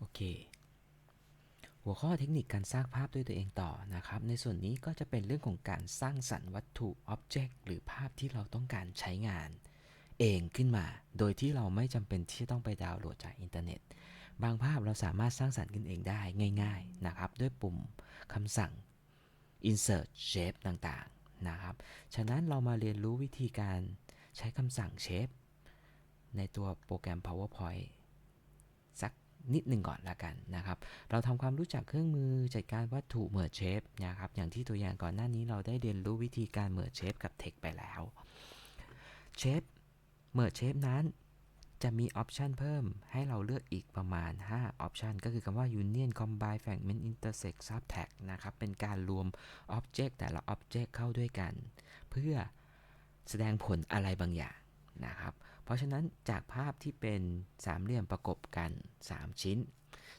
โอเค หัวข้อเทคนิคการสร้างภาพด้วยตัวเองต่อนะครับ ในส่วนนี้ก็จะเป็นเรื่องของการสร้างสรรค์วัตถุ Object หรือภาพที่เราต้องการใช้งาน เองขึ้นมา โดยที่เราไม่จำเป็นที่จะต้องไปดาวน์โหลดจากอินเทอร์เน็ต บางภาพเราสามารถสร้างสรรค์ขึ้นเองได้ง่าย ๆนะครับ ด้วยปุ่มคำสั่ง insert shape ต่างๆนะครับ ฉะนั้นเรามาเรียนรู้วิธีการใช้คำสั่ง shape ในตัวโปรแกรม PowerPoint สัก นิดหนึ่งก่อนละกันนะครับ เราทำความรู้จักเครื่องมือจัดการวัตถุ merge shape นะครับ อย่างที่ตัวอย่างก่อนหน้านี้เราได้เรียนรู้วิธีการ merge shape กับ text ไปแล้ว shape merge shape นั้นจะมีออปชันเพิ่มให้เราเลือกอีกประมาณ5ออปชันก็คือคำว่า union combine fragment intersect subtract นะครับ เป็นการรวม object แต่ละ object เข้าด้วยกัน เพื่อแสดงผลอะไรบางอย่างนะครับ ราะฉะนั้นจากภาพที่เป็นสามเหลี่ยมประกบกัน 3 ชิ้น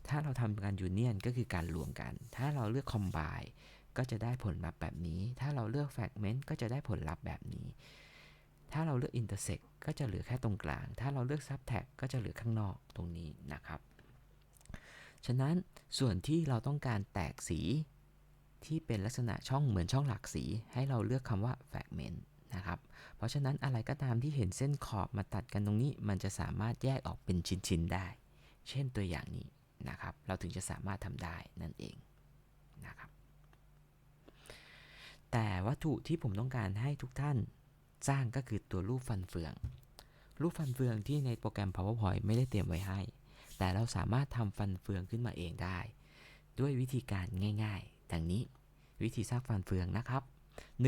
ถ้าเราทำการ union ก็คือการรวมกัน ถ้าเราเลือก combine ก็จะได้ผลลัพธ์แบบนี้ ถ้าเราเลือก fragment ก็จะได้ผลลัพธ์แบบนี้ ถ้าเราเลือก intersect ก็จะเหลือแค่ตรงกลาง ถ้าเราเลือก subtract ก็จะเหลือข้างนอกตรงนี้นะครับ ฉะนั้นส่วนที่เราต้องการแตกสีที่เป็นลักษณะช่องเหมือนช่องหลากสี ให้เราเลือกคำว่า fragment นะครับ เพราะฉะนั้นอะไรก็ตามที่เห็นเส้นขอบมาตัดกันตรงนี้ มันจะสามารถแยกออกเป็นชิ้นๆได้ เช่นตัวอย่างนี้นะครับ เราถึงจะสามารถทำได้นั่นเองนะครับ แต่วัตถุที่ผมต้องการให้ทุกท่านสร้างก็คือตัวรูปฟันเฟือง รูปฟันเฟืองที่ในโปรแกรม PowerPoint ไม่ได้เตรียมไว้ให้ แต่เราสามารถทำฟันเฟืองขึ้นมาเองได้ ด้วยวิธีการง่าย ๆ ดังนี้วิธีสร้างฟันเฟืองนะครับ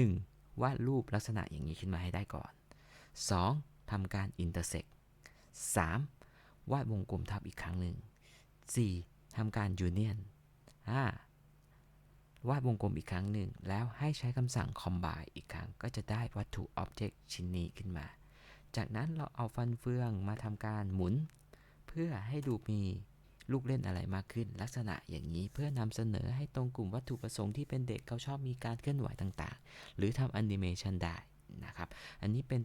1. วาดรูปลักษณะอย่างนี้ขึ้นมาให้ได้ก่อน 2. ทำการ intersect 3. วาดวงกลมทับอีกครั้งหนึ่ง 4. ทำการ union 5. วาดวงกลมอีกครั้งหนึ่ง แล้วให้ใช้คำสั่ง combine อีกครั้ง ก็จะได้วัตถุ object ชิ้นนี้ขึ้นมา จากนั้นเราเอาฟันเฟืองมาทำการหมุน เพื่อให้ดูมี ลูกเล่นอะไรมากขึ้น ลักษณะอย่างนี้เพื่อนำเสนอให้ตรงกลุ่มวัตถุประสงค์ที่เป็นเด็กเขาชอบมีการเคลื่อนไหวต่างๆ หรือทำแอนิเมชันได้นะครับ อันนี้เป็น